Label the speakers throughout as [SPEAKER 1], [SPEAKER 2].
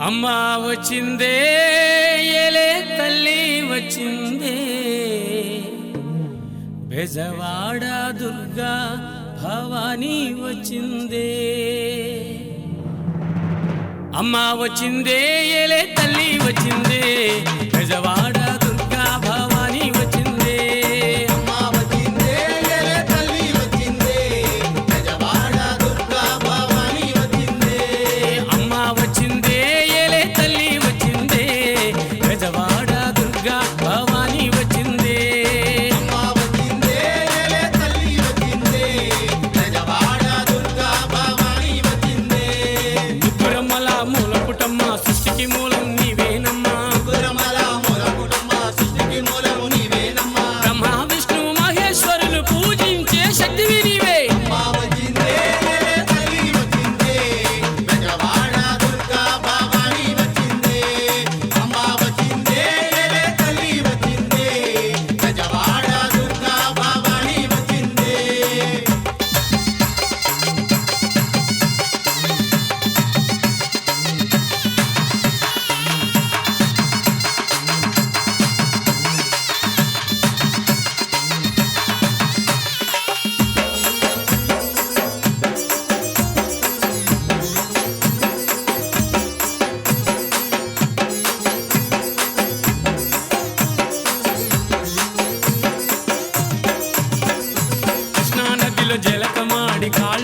[SPEAKER 1] అమ్మ వచ్చిందే
[SPEAKER 2] ఎలే తల్లి వచ్చిందే. బెజవాడ దుర్గా భవానీ వచ్చిందే.
[SPEAKER 1] అమ్మ వచ్చిందే
[SPEAKER 2] ఎలే తల్లి వచ్చిందే.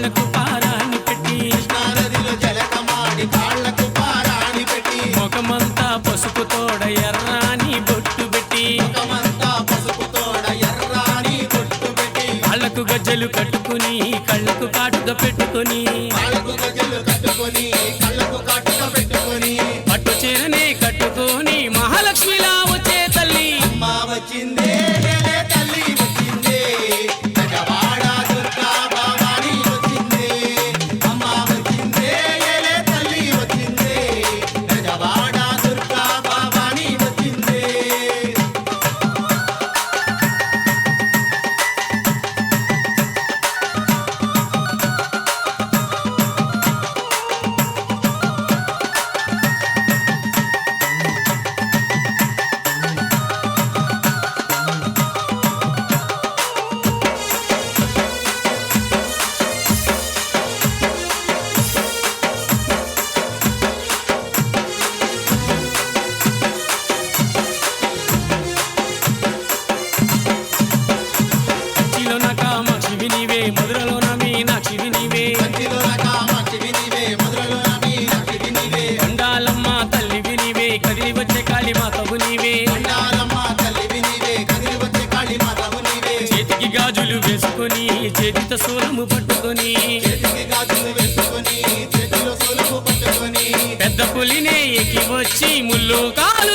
[SPEAKER 1] కాళ్ళకు పారాన్ని పెట్టి.
[SPEAKER 2] కృష్ణానదిలో జలకమాడి కాళ్ళకు పారాన్ని పెట్టి.
[SPEAKER 1] ముఖమంతా పసుపు తోడ ఎర్రాని బొట్టు పెట్టి.
[SPEAKER 2] ముఖమంతా పసుపు తోడ ఎర్రాని బొట్టు పెట్టి.
[SPEAKER 1] కాళ్ళకు గజ్జలు కట్టుకుని కళ్ళకు కాటుగా పెట్టుకుని.
[SPEAKER 2] కాళ్ళకు గజ్జలు కట్టుకుని కళ్ళకు కాటుగా పెట్టుకుని.
[SPEAKER 1] పట్టు చీరనే కట్టుకుని మహాలక్ష్మిలా చేతితో సూలము పట్టుకొని పెద్ద పులినే ఎక్కి వచ్చి ముళ్ళు కాలు